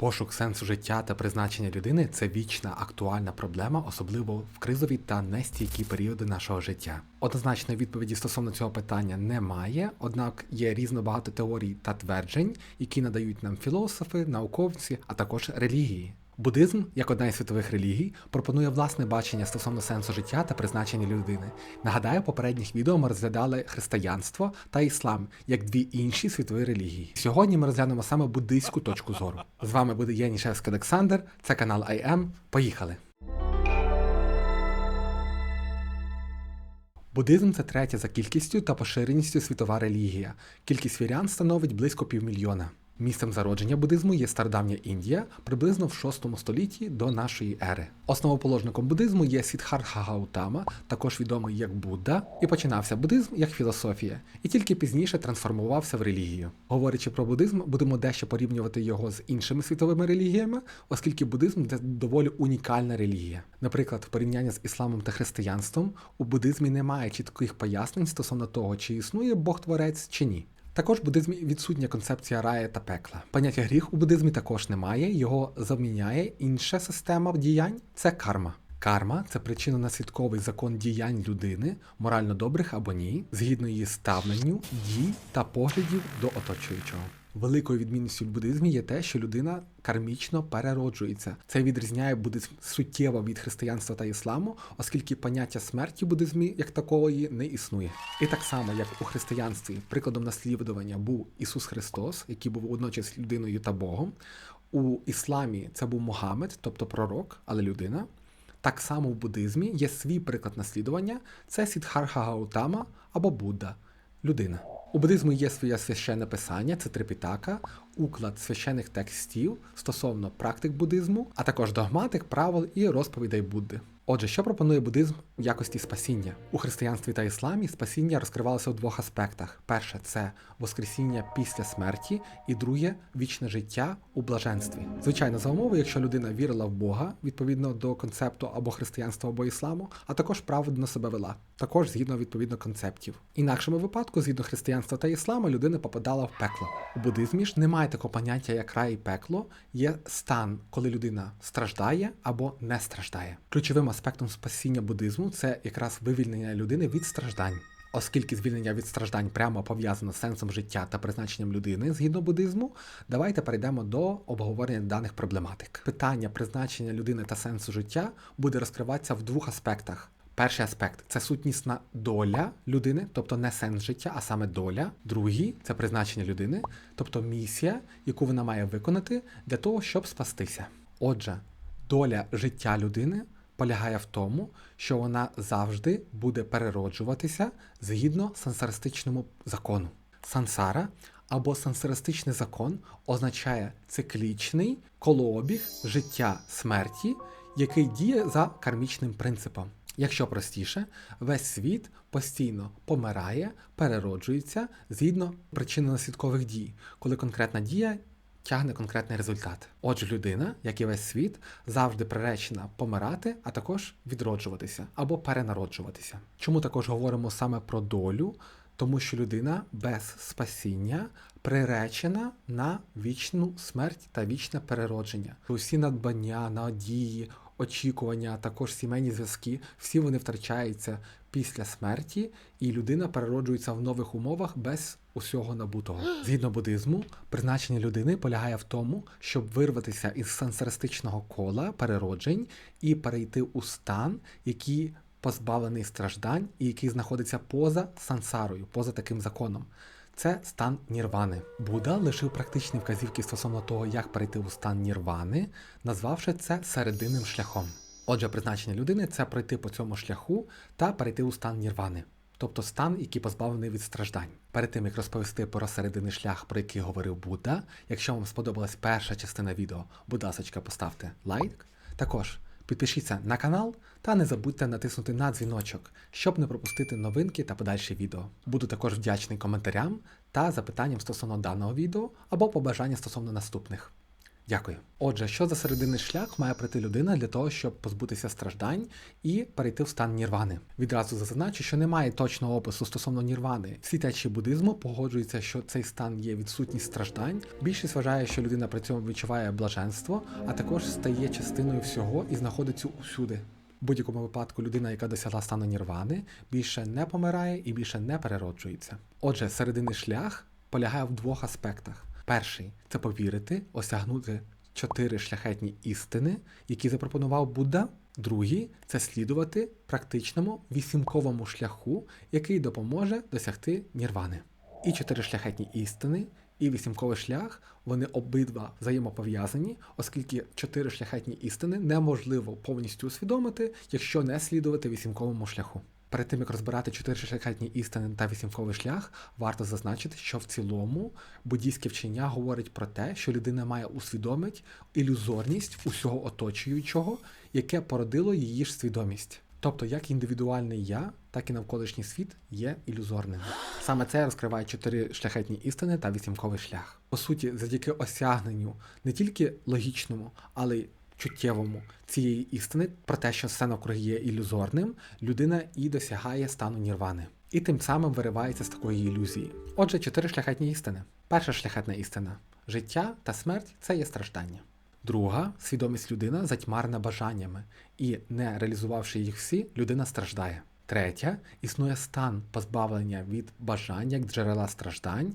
Пошук сенсу життя та призначення людини це вічна актуальна проблема, особливо в кризові та нестійкі періоди нашого життя. Однозначної відповіді стосовно цього питання немає, однак є різно багато теорій та тверджень, які надають нам філософи, науковці, а також релігії. Буддизм, як одна із світових релігій, пропонує власне бачення стосовно сенсу життя та призначення людини. Нагадаю, попередніх відео ми розглядали християнство та іслам як дві інші світові релігії. Сьогодні ми розглянемо саме буддийську точку зору. З вами буде Янішевський Олександр, це канал IM. Поїхали! Буддизм це третя за кількістю та поширеністю світова релігія. Кількість вірян становить близько півмільйона. Місцем зародження буддизму є стародавня Індія, приблизно в 6 столітті до нашої ери. Основоположником буддизму є Сіддхартха Гаутама, також відомий як Будда, і починався буддизм як філософія, і тільки пізніше трансформувався в релігію. Говорячи про буддизм, будемо дещо порівнювати його з іншими світовими релігіями, оскільки буддизм це доволі унікальна релігія. Наприклад, в порівнянні з ісламом та християнством у буддизмі немає чітких пояснень стосовно того, чи існує Бог Творець чи ні. Також в буддизмі відсутня концепція рая та пекла. Поняття гріх у буддизмі також немає, його заміняє інша система діянь це карма. Карма це причинно-наслідковий закон діянь людини, морально добрих або ні, згідно її ставленню, дій та поглядів до оточуючого. Великою відмінністю в буддизмі є те, що людина кармічно перероджується. Це відрізняє буддизм суттєво від християнства та ісламу, оскільки поняття смерті в буддизмі як такої не існує. І так само, як у християнстві, прикладом наслідування був Ісус Христос, який був водночас людиною та Богом. У ісламі це був Мухаммед, тобто пророк, але людина. Так само в буддизмі є свій приклад наслідування це Сіддхартха Гаутама або Будда, людина. У буддизму є своє священне писання, це Трипітака, уклад священних текстів стосовно практик буддизму, а також догматик, правил і розповідей Будди. Отже, що пропонує буддизм в якості спасіння? У християнстві та ісламі спасіння розкривалося у двох аспектах: перше це воскресіння після смерті, і друге вічне життя у блаженстві. Звичайно, за умови, якщо людина вірила в Бога відповідно до концепту або християнства, або ісламу, а також праведно себе вела, також згідно відповідно концептів. Інакшому випадку, згідно християнства та ісламу, людина попадала в пекло. У буддизмі ж немає такого поняття, як рай і пекло, є стан, коли людина страждає або не страждає. Ключовим аспектом спасіння буддизму це якраз вивільнення людини від страждань. Оскільки звільнення від страждань прямо пов'язано з сенсом життя та призначенням людини згідно буддизму, давайте перейдемо до обговорення даних проблематик. Питання призначення людини та сенсу життя буде розкриватися в двох аспектах. Перший аспект це сутнісна доля людини, тобто не сенс життя, а саме доля. Другий це призначення людини, тобто місія, яку вона має виконати для того, щоб спастися. Отже, доля життя людини полягає в тому, що вона завжди буде перероджуватися згідно сансаристичному закону. Сансара або сансаристичний закон означає циклічний колообіг життя смерті, який діє за кармічним принципом. Якщо простіше, весь світ постійно помирає, перероджується згідно причинно-наслідкових дій, коли конкретна дія тягне конкретний результат. Отже, людина, як і весь світ, завжди приречена помирати, а також відроджуватися або перенароджуватися. Чому також говоримо саме про долю? Тому що людина без спасіння приречена на вічну смерть та вічне переродження. Усі надбання, надії, очікування, також сімейні зв'язки, всі вони втрачаються після смерті, і людина перероджується в нових умовах без усього набутого. Згідно буддизму, призначення людини полягає в тому, щоб вирватися із сансаристичного кола перероджень і перейти у стан, який позбавлений страждань і який знаходиться поза сансарою, поза таким законом. Це стан нірвани. Будда лишив практичні вказівки стосовно того, як перейти у стан нірвани, назвавши це серединним шляхом. Отже, призначення людини це пройти по цьому шляху та перейти у стан нірвани, тобто стан, який позбавлений від страждань. Перед тим як розповісти про серединний шлях, про який говорив Будда, якщо вам сподобалась перша частина відео, будь ласка, поставте лайк. Також підпишіться на канал та не забудьте натиснути на дзвіночок, щоб не пропустити новинки та подальші відео. Буду також вдячний коментарям та запитанням стосовно даного відео або побажання стосовно наступних. Дякую. Отже, що за серединний шлях має пройти людина для того, щоб позбутися страждань і перейти в стан нірвани? Відразу зазначу, що немає точного опису стосовно нірвани. Всі течії буддизму погоджуються, що цей стан є відсутність страждань. Більшість вважає, що людина при цьому відчуває блаженство, а також стає частиною всього і знаходиться усюди. В будь-якому випадку людина, яка досягла стану нірвани, більше не помирає і більше не перероджується. Отже, серединний шлях полягає в двох аспектах. Перший це повірити, осягнути чотири шляхетні істини, які запропонував Будда. Другий це слідувати практичному вісімковому шляху, який допоможе досягти нірвани. І чотири шляхетні істини, і вісімковий шлях вони обидва взаємопов'язані, оскільки чотири шляхетні істини неможливо повністю усвідомити, якщо не слідувати вісімковому шляху. Перед тим як розбирати чотири шляхетні істини та вісімковий шлях, варто зазначити, що в цілому буддійське вчення говорить про те, що людина має усвідомити ілюзорність усього оточуючого, яке породило її ж свідомість. Тобто, як індивідуальний я, так і навколишній світ є ілюзорним. Саме це розкриває чотири шляхетні істини та вісімковий шлях. По суті, завдяки осягненню не тільки логічному, але й чуттєвому цієї істини про те, що все навкруги є ілюзорним, людина і досягає стану нірвани. І тим самим виривається з такої ілюзії. Отже, чотири шляхетні істини. Перша шляхетна істина життя та смерть це є страждання. Друга свідомість людина затьмарена бажаннями, і не реалізувавши їх всі, людина страждає. Третя існує стан позбавлення від бажань як джерела страждань,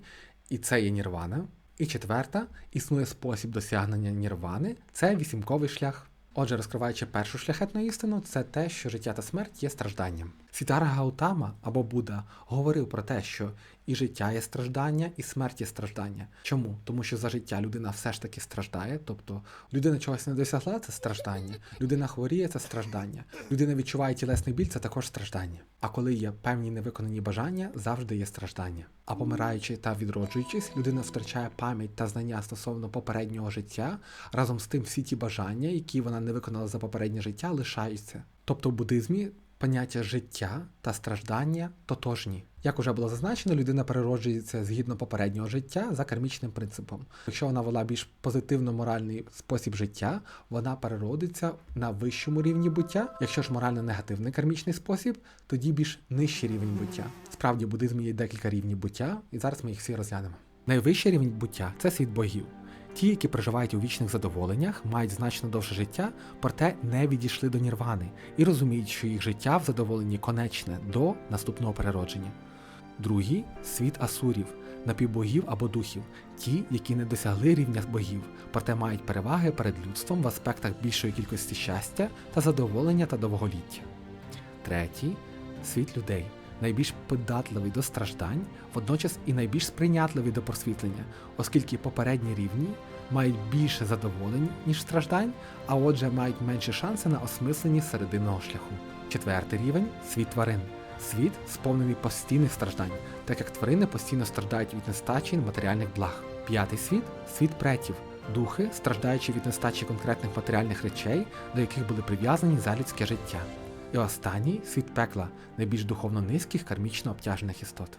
і це є нірвана. І четверта існує спосіб досягнення нірвани це вісімковий шлях. Отже, розкриваючи першу шляхетну істину, це те, що життя та смерть є стражданням. Сітара Гаутама або Будда говорив про те, що і життя є страждання, і смерть є страждання. Чому? Тому що за життя людина все ж таки страждає, тобто людина чогось не досягла, це страждання, людина хворіє, це страждання, людина відчуває тілесний біль, це також страждання. А коли є певні невиконані бажання, завжди є страждання. А помираючи та відроджуючись, людина втрачає пам'ять та знання стосовно попереднього життя. Разом з тим, всі ті бажання, які вона не виконала за попереднє життя, лишаються. Тобто в буддизмі поняття життя та страждання тотожні. Як уже було зазначено, людина перероджується згідно попереднього життя за кармічним принципом. Якщо вона вела більш позитивно-моральний спосіб життя, вона переродиться на вищому рівні буття. Якщо ж морально-негативний кармічний спосіб, тоді більш нижчий рівень буття. Справді в буддизмі є декілька рівнів буття, і зараз ми їх всі розглянемо. Найвищий рівень буття це світ богів. Ті, які проживають у вічних задоволеннях, мають значно довше життя, проте не відійшли до нірвани і розуміють, що їх життя в задоволенні конечне до наступного переродження. Другий світ асурів, напівбогів або духів, ті, які не досягли рівня богів, проте мають переваги перед людством в аспектах більшої кількості щастя та задоволення та довголіття. Третій світ людей, найбільш податливий до страждань, водночас і найбільш сприйнятливий до просвітлення, оскільки попередні рівні мають більше задоволень, ніж страждань, а отже мають менші шанси на осмислені серединного шляху. Четвертий рівень світ тварин. Світ сповнений постійних страждань, так як тварини постійно страждають від нестачі матеріальних благ. П'ятий світ світ претів, духи, страждаючи від нестачі конкретних матеріальних речей, до яких були прив'язані за людське життя. І останній світ пекла, найбільш духовно низьких кармічно обтяжених істот.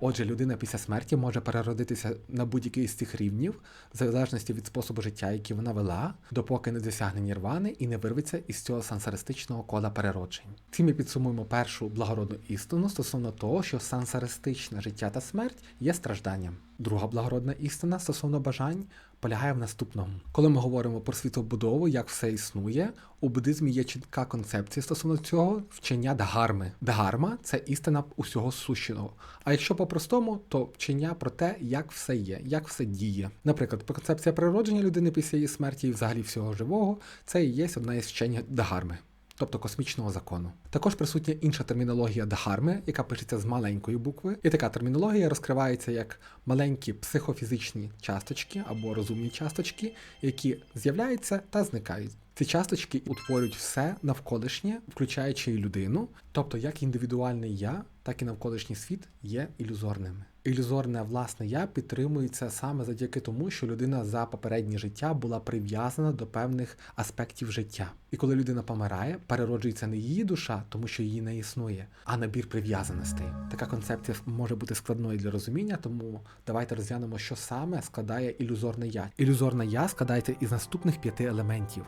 Отже, людина після смерті може переродитися на будь-який з цих рівнів, в залежності від способу життя, який вона вела, допоки не досягне нірвани і не вирветься із цього сансаристичного кола перероджень. Цим ми підсумуємо першу благородну істину стосовно того, що сансаристичне життя та смерть є стражданням. Друга благородна істина стосовно бажань полягає в наступному. Коли ми говоримо про світобудову, як все існує, у буддизмі є чітка концепція стосовно цього вчення дгарми. Дгарма це істина усього сущого. А якщо по-простому, то вчення про те, як все є, як все діє. Наприклад, концепція природження людини після її смерті і взагалі всього живого, це і є одна із вчень дгарми. Тобто космічного закону. Також присутня інша термінологія дхарми, яка пишеться з маленької букви, і така термінологія розкривається як маленькі психофізичні часточки або розумні часточки, які з'являються та зникають. Ці часточки утворюють все навколишнє, включаючи і людину, тобто як індивідуальний я, так і навколишній світ є ілюзорними. Ілюзорне власне я підтримується саме завдяки тому, що людина за попереднє життя була прив'язана до певних аспектів життя. І коли людина помирає, перероджується не її душа, тому що її не існує, а набір прив'язаностей. Така концепція може бути складною для розуміння, тому давайте розглянемо, що саме складає ілюзорне я. Ілюзорне я складається із наступних п'яти елементів.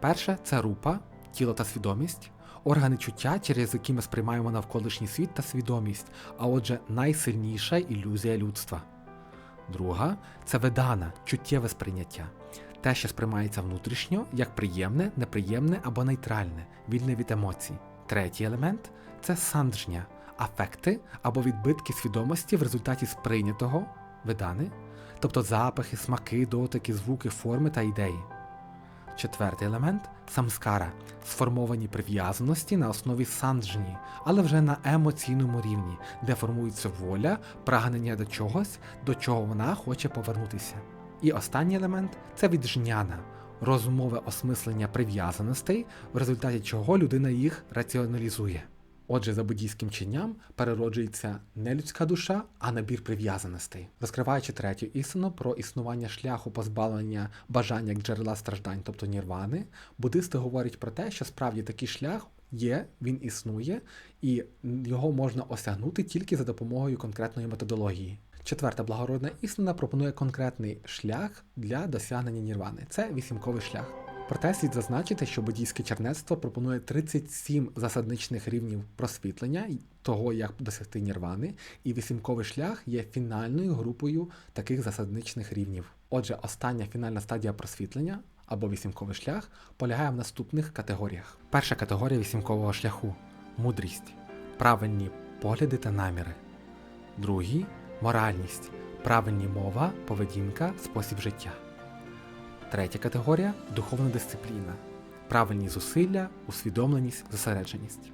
Перше це рупа, тіло та свідомість, органи чуття, через які ми сприймаємо навколишній світ та свідомість, а отже, найсильніша ілюзія людства. Друга це ведана, чуттєве сприйняття. Те, що сприймається внутрішньо, як приємне, неприємне або нейтральне, вільне від емоцій. Третій елемент це санджня, афекти або відбитки свідомості в результаті сприйнятого ведани, тобто запахи, смаки, дотики, звуки, форми та ідеї. Четвертий елемент самскара, сформовані прив'язаності на основі санджні, але вже на емоційному рівні, де формується воля, прагнення до чогось, до чого вона хоче повернутися. І останній елемент це віджняна, розумове осмислення прив'язаностей, в результаті чого людина їх раціоналізує. Отже, за буддійським вченням перероджується не людська душа, а набір прив'язаностей. Розкриваючи третю істину про існування шляху позбавлення бажання як джерела страждань, тобто нірвани, буддисти говорять про те, що справді такий шлях є, він існує, і його можна осягнути тільки за допомогою конкретної методології. Четверта благородна істина пропонує конкретний шлях для досягнення нірвани. Це вісімковий шлях. Проте слід зазначити, що буддійське чернецтво пропонує 37 засадничних рівнів просвітлення того, як досягти нірвани, і вісімковий шлях є фінальною групою таких засадничних рівнів. Отже, остання фінальна стадія просвітлення або вісімковий шлях полягає в наступних категоріях. Перша категорія вісімкового шляху мудрість, правильні погляди та наміри. Другий моральність, правильні мова, поведінка, спосіб життя. Третя категорія духовна дисципліна, правильні зусилля, усвідомленість, зосередженість.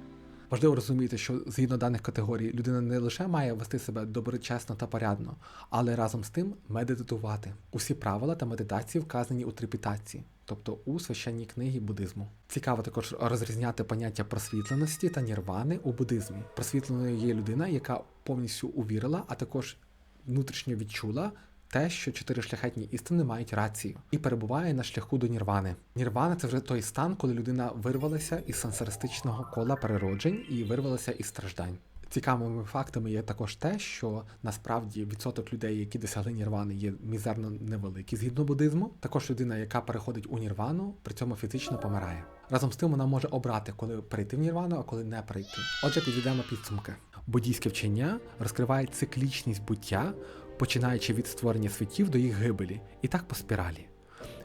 Важливо розуміти, що згідно даних категорій людина не лише має вести себе доброчесно та порядно, але разом з тим медитувати. Усі правила та медитації вказані у трипітації, тобто у священній книгі буддизму. Цікаво також розрізняти поняття просвітленості та нірвани у буддизмі. Просвітленою є людина, яка повністю увірила, а також внутрішньо відчула те, що чотири шляхетні істини мають рацію, і перебуває на шляху до нірвани. Нірвана це вже той стан, коли людина вирвалася із сансаристичного кола перероджень і вирвалася із страждань. Цікавими фактами є також те, що насправді відсоток людей, які досягли нірвани, є мізерно невеликий згідно буддизму. Також людина, яка переходить у нірвану, при цьому фізично помирає. Разом з тим вона може обрати, коли прийти в нірвану, а коли не прийти. Отже, підведемо підсумки. Буддійське вчення розкриває циклічність буття, починаючи від створення світів до їх гибелі, і так по спіралі.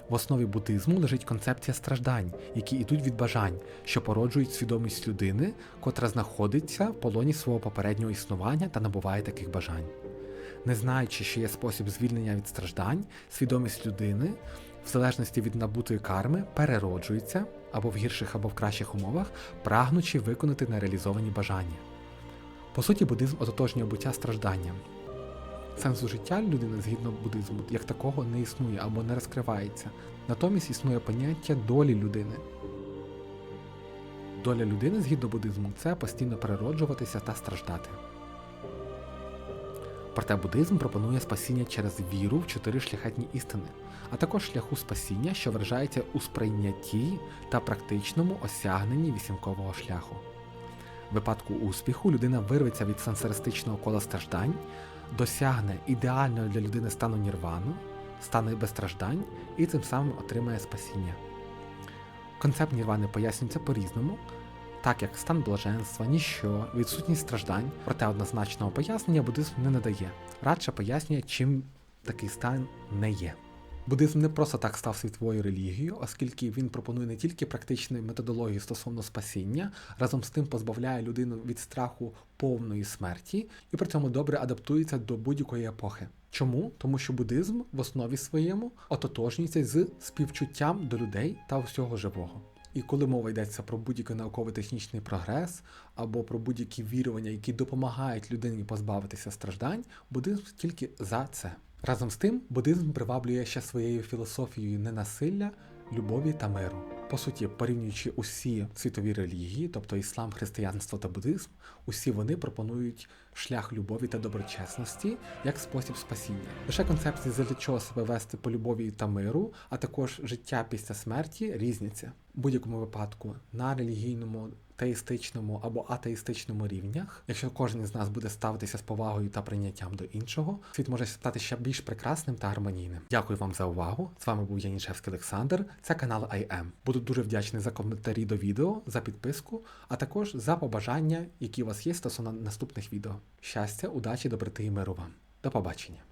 В основі буддизму лежить концепція страждань, які йдуть від бажань, що породжують свідомість людини, котра знаходиться в полоні свого попереднього існування та набуває таких бажань. Не знаючи, що є спосіб звільнення від страждань, свідомість людини, в залежності від набутої карми, перероджується або в гірших, або в кращих умовах, прагнучи виконати нереалізовані бажання. По суті, буддизм ототожнює буття стражданням. Сенсу життя людини згідно буддизму як такого не існує або не розкривається. Натомість існує поняття долі людини. Доля людини згідно буддизму це постійно перероджуватися та страждати. Проте буддизм пропонує спасіння через віру в чотири шляхетні істини, а також шляху спасіння, що виражається у сприйнятті та практичному осягненні вісімкового шляху. В випадку успіху людина вирветься від сансаристичного кола страждань, досягне ідеального для людини стану нірвану, стане без страждань і тим самим отримає спасіння. Концепт нірвани пояснюється по-різному, так як стан блаженства, ніщо, відсутність страждань, проте однозначного пояснення буддизм не надає, радше пояснює, чим такий стан не є. Буддизм не просто так став світовою релігією, оскільки він пропонує не тільки практичну методологію стосовно спасіння, разом з тим позбавляє людину від страху повної смерті і при цьому добре адаптується до будь-якої епохи. Чому? Тому що буддизм в основі своєму ототожнюється з співчуттям до людей та всього живого. І коли мова йдеться про будь-який науково-технічний прогрес або про будь-які вірування, які допомагають людині позбавитися страждань, буддизм тільки за це. Разом з тим, буддизм приваблює ще своєю філософією ненасилля, любові та миру. По суті, порівнюючи усі світові релігії, тобто іслам, християнство та буддизм, усі вони пропонують шлях любові та доброчесності як спосіб спасіння. Лише концепції, за чого себе вести по любові та миру, а також життя після смерті різняться. Будь-якому випадку на релігійному, теїстичному або атеїстичному рівнях, якщо кожен із нас буде ставитися з повагою та прийняттям до іншого, світ може стати ще більш прекрасним та гармонійним. Дякую вам за увагу. З вами був Янішевський Олександр. Це канал IM. Буду дуже вдячний за коментарі до відео, за підписку, а також за побажання, які у вас є стосовно наступних відео. Щастя, удачі, доброти і миру вам. До побачення.